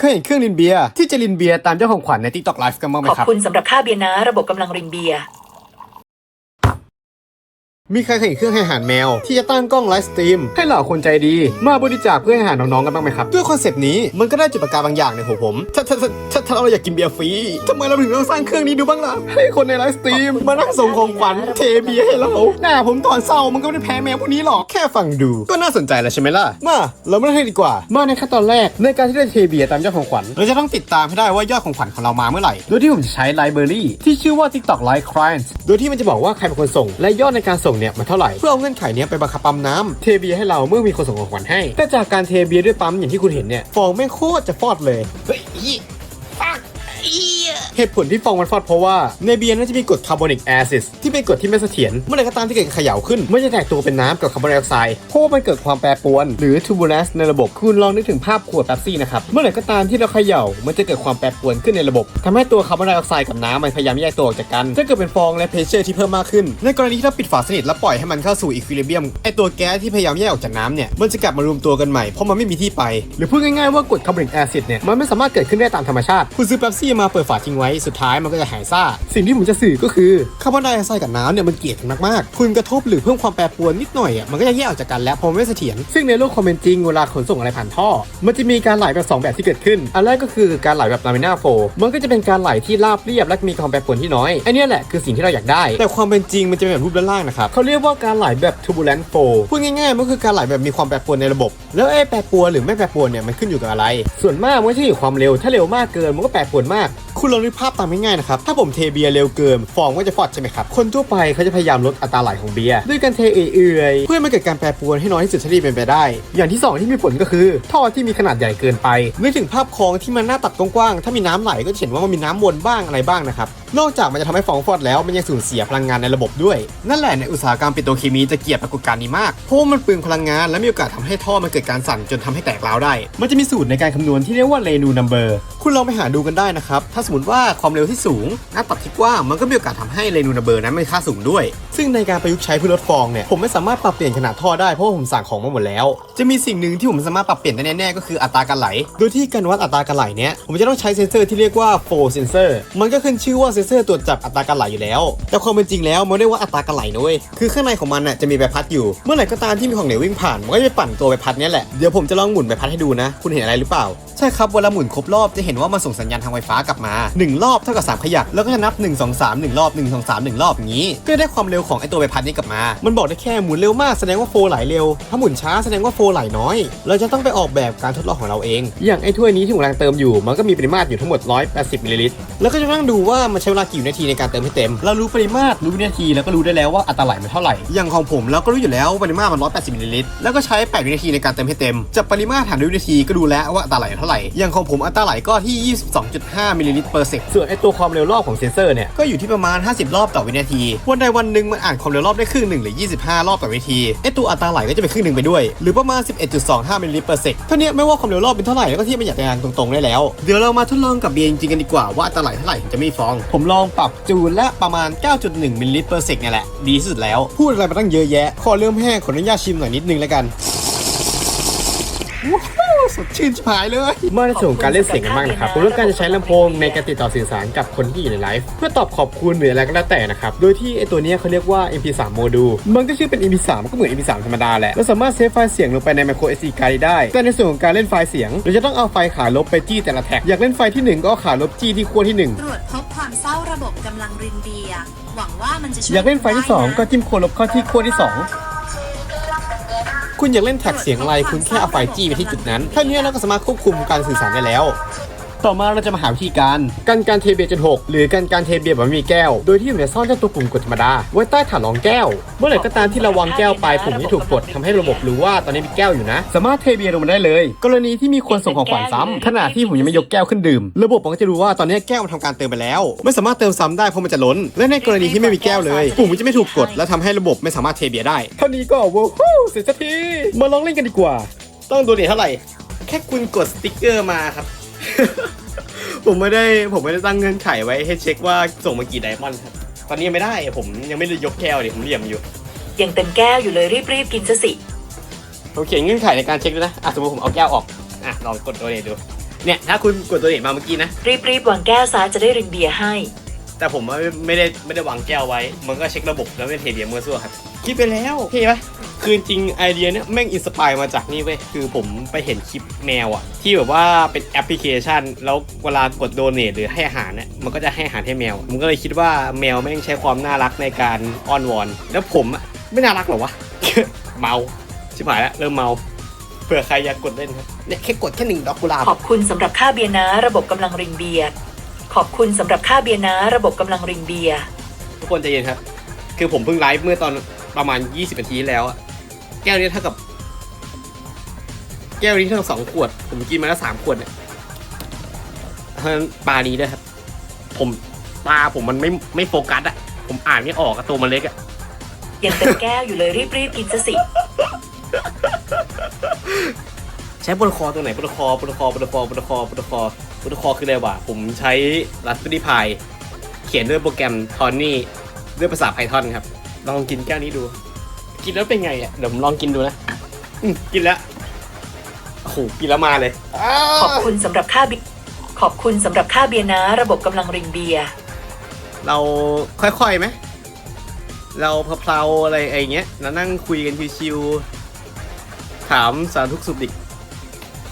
เคยเห็นเครื่องรินเบียร์ที่จะรินเบียร์ตามเจ้าของขวัญในทิกตอกไลฟ์กันบ้างไหมขอบครับ คุณสำหรับค่าเบียร์นะ ระบบกำลังรินเบียร์ มีใครเคยเห็นเครื่องให้อาหารแมว ที่จะตั้งกล้องไลฟ์สตรีมให้เหล่าคนใจดี มาบริจาคเพื่อให้อาหารน้องๆกันบ้างไหมครับ ด้วยคอนเซปต์นี้มันก็ได้จุดประกายบางอย่างในหัวผมถ้าถ้าถ้าถ้าถ้าเราอยากกินเบียร์ฟรีทำไมเราถึงต้องสร้างเครื่องนี้ดูบ้างล่ะให้คนในไลฟ์สตรีมมานั่งส่งของขวัญเทเบียร์ให้เราหน้าผมตอนเศร้ามันก็ไม่ได้แพ้แมวพวกนี้หรอกแค่ฟังดูก็น่าสนใจแล้วใช่ไหมล่ะมาเราไม่ต้องให้ดีกว่า มาในขั้นตอนแรกในการที่จะเทเบียร์ตามเจ้าของขวัญเราจะต้องติดตามให้ได้ว่ายอดของขวัญของเรามาเมื่อไหร่โดยที่ผมจะใช้ไลบรารีที่ชื่อว่า TikTok Live Clients โดยที่มันจะบอกว่าใครเป็นคนส่งและยอดในการส่งเนี่ยมันเท่าไหร่เพื่อเอาเงื่อนไขเนี้ยไปบังคับปั๊มน้ำเทเบียให้เราเมื่อมีคนส่งของขวัญให้ แต่จากการเทเบียด้วยปั๊มอย่างที่คุณเห็นเนี่ยฟองไม่โคตรจะฟอดเลยเฮ้ยฟักอี เหตุผลที่ฟองมันฟอดเพราะว่าในเบียร์นั้นจะมีกรดคาร์บอนิกแอซิดที่เป็นกรดที่ไม่เสถียรเมื่อไหร่ก็ตามที่เกิดเขย่าขึ้นมันจะแตกตัวเป็นน้ำกับคาร์บอนไดออกไซด์เพราะว่ามันเกิดความแปรปรวนหรือ turbulence ในระบบคุณลองนึกถึงภาพขวดแป๊บซี่นะครับเมื่อไหร่ก็ตามที่เราเขย่ามันจะเกิดความแปรปรวนขึ้นในระบบทำให้ตัวคาร์บอนไดออกไซด์กับน้ำมันพยายามแยกตัวออกจากกันจะเกิดเป็นฟองและเพรสเชอร์ที่เพิ่มมากขึ้น ในกรณีที่เราปิดฝาสนิทแล้วปล่อยให้มันเข้าสู่อีควิลิเบียมไอตัวแก๊สที่พยายามแยกออกจากน้ำเนี่ยมันจะกลับมารวมตัวกันใหม่เพราะมันไม่มีที่ไป หรือพูดง่ายๆว่ากรดคาร์บอนิกแอซิดเนี่ยมันไม่สามารถเกิดขึ้นได้ตามธรรมชาติคุณซื้อเป๊ปซี่มาเปิดฝาทิ้งไว้สุดท้ายมันก็จะหายซ่า สิ่งที่ผมจะสื่อก็คือคาร์บอนไดออกไซด์กับน้ำเนี่ยมันเกลียดกันมากๆ คุณกระทบหรือเพิ่มความแปรปรวนนิดหน่อยอะมันก็จะแยกออกจากกันแล้วเพราะมันไม่เสถียรซึ่งในโลกความเป็นจริงเวลาขนส่งอะไรผ่านท่อ มันจะมีการไหลแบบสองแบบที่เกิดขึ้น อันแรกก็คือการไหลแบบลามิน่าโฟมันก็จะเป็นการไหลที่ราบเรียบและมีความแปรปรวนที่น้อยอันเนี้ยแหละคือสิ่งที่เราอยากได้ แต่ความเป็นจริงมันจะเป็นแบบรูปด้านล่างนะครับเขาเรียกว่าการไหลแบบ turbulent flow พูดง่ายๆมันก็คือการไหลแบบมีความแปรปรวนในระบบ แล้วไอ้แปรปรวนหรือไม่แปรปรวนเนี่ยมันขึ้นอยู่กับอะไร ส่วนมากมันก็จะอยู่ความเร็วถ้าเร็วมากเกินมันก็แปรปรวนมาก คุณลองนึกภาพตามง่ายๆนะครับ ถ้าผมเทเบียร์เร็วเกินฟองก็จะฟอดใช่ไหมครับ คนทั่วไปเขาจะพยายามลดอัตราไหลของเบียร์ด้วยการเทเอื่อยๆ เพื่อไม่เกิดการแปรปรวนให้น้อยที่สุดเท่าที่เป็นไปได้ อย่างที่สองที่มีผลก็คือ ท่อที่มีขนาดใหญ่เกินไปนึกถึงภาพคลองที่มันหน้าตัดกว้างๆถ้ามีน้ำไหลก็เห็นว่ามันมีน้ำวนบ้างอะไรบ้างนะครับ นอกจากมันจะทำให้ฟองฟอดแล้วมันยังสูญเสียพลังงานในระบบด้วย นั่นแหละในอุตสาหกรรมปิโตรเคมีจะเกลียดปรากฏการณ์นี้มาก เพราะมันเปลืองพลังงานและมีโอกาสทำให้ท่อมันเกิดการสั่นจนทำให้แตกร้าวได้ มันจะมีสูตรในการคำนวณที่เรียกว่าเรนูนัมเบอร์คุณลองไปหาดูกันได้นะครับ ถ้าสมมติว่าความเร็วที่สูงหน้าตัดที่กว้างมันก็มีโอกาสทำให้เรนูนัมเบอร์นั้นมีค่าสูงด้วย ซึ่งในการประยุกต์ใช้เพื่อลดฟองเนี่ยผมไม่สามารถปรับเปลี่ยนขนาดท่อได้เพราะผมสั่งของมาหมดแล้ว จะมีสิ่งหนึ่งที่ผมสามารถปรับเปลี่ยนได้แน่ๆก็คืออัตราการไหล โดยที่การวัดอัตราการไหลเนี้ยผมจะต้องใช้เซนเซอร์ที่เรียกว่า flow sensor มันก็ขึ้นชื่อว่าเซนเซอร์ตรวจจับอัตราการไหลอยู่แล้ว แต่ความเป็นจริงแล้วมันไม่ได้ว่าอัตราการไหลนะเว้ยคือข้างในของมันน่ะจะมีใบพัดอยู่ เมื่อไหร่ก็ตามที่มีของเหลววิ่งผ่านมันก็จะปั่นตัวใบพัดนี้แหละ เดี๋ยวผมจะลองหมุนใบพัดให้ดูนะ คุณเห็นอะไรหรือเปล่า ใช่ครับเวลาหมุนครบรอบจะเห็นว่ามันส่งสัญญาณทางไฟฟ้ากลับมา 1 รอบเท่ากับ3ขยักแล้วก็จะนับ 1 2 3 1 รอบ 1 2 3 1 รอบอย่างนี้ ก็ได้ความเร็วของไอตัวใบพัดนี้กลับมา มันบอกได้แค่หมุนเร็วมากแสดงว่าโฟไหลเร็ว ถ้าหมุนช้าแสดงว่าโฟไหลน้อย เราจะต้องไปออกแบบการทดลองของเราเอง อย่างไอ้ถ้วยนี้ที่ผมกำลังเติมอยู่ มันก็มีปริมาตรอยู่ทั้งหมด 180มิลลิลิตรแล้วก็จะนั่งดูว่ามันใช้เวลากี่วินาทีในการเติมให้เต็ม เรารู้ปริมาตรรู้วินาทีแล้วก็รู้ได้แล้วว่าอัตราไหลมันเท่าไหร่ อย่างของผมเราก็รู้อยู่แล้วว่าปริมาตรมัน 180มิลลิลิตรแล้วก็ใช้ 8 วินาทีในการเติมให้เต็มจากปริมาตรหารด้วยวินาทีก็ดูแล้วว่าอัตราไหลเท่าไหร่ อย่างของผมอัตราไหลก็ที่ 22.5มิลลิลิตรเปอร์เซกส่วนไอตัวความเร็วรอบของเซนเซอร์เนี่ยก็อยู่ที่ประมาณ 50 รอบต่อวินาที วันใดวันหนึ่งมันอ่านความเร็วรอบได้ครึ่งหนึ่งหรือ 25 รอบต่อวินาทีไอตัวอัตราไหลก็จะเป็นครึ่งหนึ่งไปด้วย หรือประมาณ 11.25มิลลิลิตรเปอร์เซกเท่านี้ไม่ว่าความเร็วรอบเป็นเท่าไหร่แล้วก็เทียบเป็นอย่างตรงๆได้แล้ว เดี๋ยวเรามาทดลองกับเบียร์จริงๆกันดีกว่าว่าอัตราไหลเท่าไหร่ถึงจะไม่มีฟองผมลองปรับจูนและประมาณ 9.1มิลลิเปอร์เซกเนี่ยแหละ ดีที่สุดแล้ว พูดอะไรมาตั้งเยอะแยะ ขอเริ่มแห้งขออนุญาตชิมหน่อยนิดนึงแล้วกัน สดชื่นชิบหายเลยมาในส่วนของการเล่นเสียงกันบ้างนะครับผมต้องการจะใช้ลำโพงในการติดต่อสื่อสารกับคนที่อยู่ในไลฟ์เพื่อตอบขอบคุณหรืออะไรก็แล้วแต่นะครับโดยที่ไอตัวเนี้ยเขาเรียกว่า MP3 โมดูลมันก็ชื่อเป็น MP3 ก็เหมือน MP3 ธรรมดาแหละเราสามารถเซฟไฟล์เสียงลงไปใน micro SD card ได้ แต่ในส่วนของการเล่นไฟล์เสียงเราจะต้องเอาไฟล์ขาลบไปจี้แต่ละแท็กอยากเล่นไฟล์ที่หนึ่งก็เอาขาลบจี้ที่ขั้วที่หนึ่งตรวจพบความเศร้าระบบกำลังรินเบียร์หวังว่ามันจะช่วยอยากเล่นไฟล์ที่สองก็ได้นะจิ้มขั้วลบเข้าที่ขั้วที่สอง คุณอยากเล่นแท็กเสียงอะไรคุณแค่เอาไฟจี้ไปที่จุดนั้นเท่านี้เราก็สามารถควบคุมการสื่อสารได้แล้ว ต่อมาเราจะมาหาวิธีการกันการเทเบียร์จนหกหรือกันการเทเบียร์แบบไม่มีแก้ว โดยที่ผมจะซ่อนเจ้าตัวปุ่มกดธรรมดาไว้ใต้ฐานรองแก้ว เมื่อไหร่ก็ตามที่เราวางแก้วไปปุ่มนี้ถูกกดทำให้ระบบรู้ว่าตอนนี้มีแก้วอยู่นะ สามารถเทเบียร์ลงมาได้เลย กรณีที่มีคนส่งของขวัญซ้ำขณะที่ผมยังไม่ยกแก้วขึ้นดื่ม ระบบมันก็จะรู้ว่าตอนนี้แก้วมันทำการเติมไปแล้ว ไม่สามารถเติมซ้ำได้เพราะมันจะล้น และในกรณีที่ไม่มีแก้วเลยปุ่มมันจะไม่ถูกกด และทำให้ระบบไม่สามารถเทเบียร์ได้เท่านี้ก็ว้าวเสร็จสักทีมาลองเล่นกันดีกว่า ต้องดูเนทเท่าไหร่แค่คุณกดสติ๊กเกอร์มาครับ ผมไม่ได้ผมไม่ได้ตั้งเงื่อนไขไว้ให้เช็คว่าส่งมากี่ไดมอนด์ครับ ตอนนี้ยังไม่ได้ ผมยังไม่ได้ยกแก้วเดี๋ยวผมเหลี่ยมอยู่ ยังเต็มแก้วอยู่เลยรีบๆกินซะสิผมเขียนเงื่อนไขในการเช็คด้วยนะอะสมมติผมเอาแก้วออกอะลองกดตัวนี้ดู เนี่ยถ้าคุณกดตัวเน็ตมาเมื่อกี้นะ รีบรีบวางแก้วซะจะได้รินเบียร์ให้ แต่ผมไม่ไม่ได้ไม่ได้วางแก้วไว้ มันก็เช็คระบบแล้วไม่เทเบียร์มั่วซั่วครับ คิดไปแล้วเท่ปะคือจริงไอเดียเนี้ยแม่งอินสปายมาจากนี่เว้ยคือผมไปเห็นคลิปแมวอะที่แบบว่าเป็นแอปพลิเคชัน แล้วเวลากดโดเนทหรือให้อาหารเนี่ยมันก็จะให้อาหารให้แมวผมก็เลยคิดว่าแมวแม่งใช้ความน่ารักในการอ้อนวอน แล้วผมอะไม่น่ารักเหรอวะ เมาชิบหายแล้วเริ่มเมาเผื่อใครอยากกดเล่นครับเนี่ยแค่กดแค่หนึ่งดอกกุหลาบขอบคุณสำหรับค่าเบียร์นะ ระบบกำลังรินเบียร์ขอบคุณสำหรับค่าเบียร์นะ ระบบกำลังรินเบียร์ทุกคนใจเย็นครับ คือผมเพิ่งไลฟ์เมื่อตอน ประมาณ 20นาทีที่แล้วอะแก้วนี้เท่ากับ แก้วนี้เท่ากับสองขวด ผมกินมาแล้วสามขวดเนี่ยเพราะฉะนั้นปลานี้ด้วยครับ ผมปลาผมมันไม่ไม่โฟกัสอะผมอ่านไม่ออกอะตัวมันเล็กอะยังเต็มแก้วอยู่เลยรีบรีบกินซะสิใช้โปรโตคอลตัวไหนโปรโตคอลโปรโตคอลโปรโตคอลโปรโตคอลโปรโตคอลโปรโตคอลคืออะไรวะผมใช้ Raspberry Pi เขียนด้วยโปรแกรม Tony ด้วยภาษา Python ครับ ลองกินแก้วนี้ดู กินแล้วเป็นไงอะเดี๋ยวผมลองกินดูนะอืมกินแล้วโอ้โหกินแล้วมาเลยขอบคุณสำหรับค่าเบียร์ขอบคุณสำหรับค่าเบียร์นะ ระบบกำลังรินเบียร์เราค่อยๆไหมเราเพลาๆอะไรไอ้เงี้ยเรานั่งคุยกันชิวๆถามสารทุกข์สุขดิบ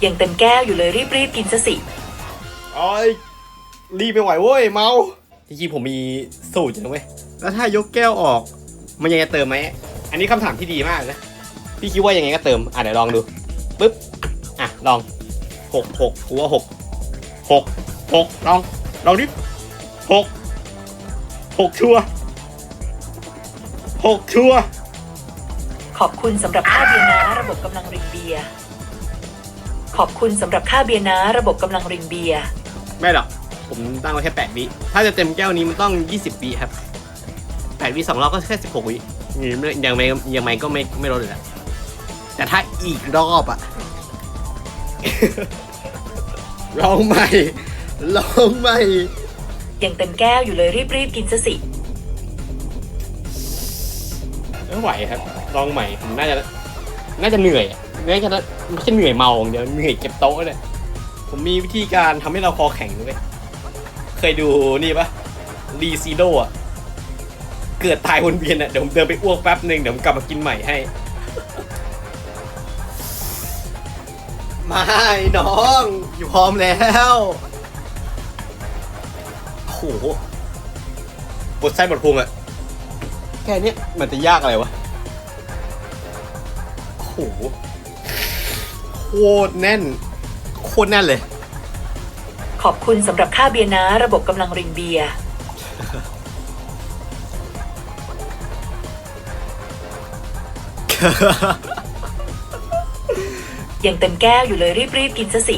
ยังเต็มแก้วอยู่เลยรีบรีบกินซะสิโอ้ยรีบไปไหวเว้ยเมาจริงๆผมมีสูตรอยู่นะเว้ยแล้วถ้ายกแก้วออก มันยังจะเติมไหม อันนี้คำถามที่ดีมากนะ พี่คิดว่ายังไงก็เติม อะเดี๋ยวลองดูปึ๊บ อะลองหกหกกูว่าหกหกหกลอง ลองดิหกหกชัวร์หกชัวร์ขอบคุณสำหรับค่าเบียร์นะระบบกำลังรินเบียร์ขอบคุณสำหรับค่าเบียร์นะระบบกำลังรินเบียร์ ไม่หรอก ผมตั้งไว้แค่แปดวิ ถ้าจะเต็มแก้วนี้มันต้องยี่สิบวิครับ แปดวิสองรอบก็แค่สิบหกวิยังไม่ยังไม่ก็ไม่ไม่ลดเลยนะแต่ถ้าอีกรอบอะลองใหม่ลองใหม่ยังเต็มแก้วอยู่เลยรีบรีบกินซะสิไม่ไหวครับ ลองใหม่ผมน่าจะน่าจะเหนื่อยอะน่าจะไม่ใช่เหนื่อยเมาอย่างเดียวเหนื่อยเก็บโต๊ะเลยผมมีวิธีการทำให้เราคอแข็งด้วยเคยดูนี่ปะรีซีโดอะ เกิดตายวนเวียนอะเดี๋ยวผมเดินไปอ้วกแป๊บหนึ่งเดี๋ยวผมกลับมากินใหม่ให้ ไม่น้อง อยู่พร้อมแล้วโอ้โหปวดไส้ปวดพุงอะแค่เนี้ยมันจะยากอะไรวะโอ้โหโคตรแน่น โคตรแน่นเลย ขอบคุณสำหรับค่าเบียร์นะ ระบบกำลังรินเบียร์ ยังเต็มแก้วอยู่เลยรีบๆกินซะสิ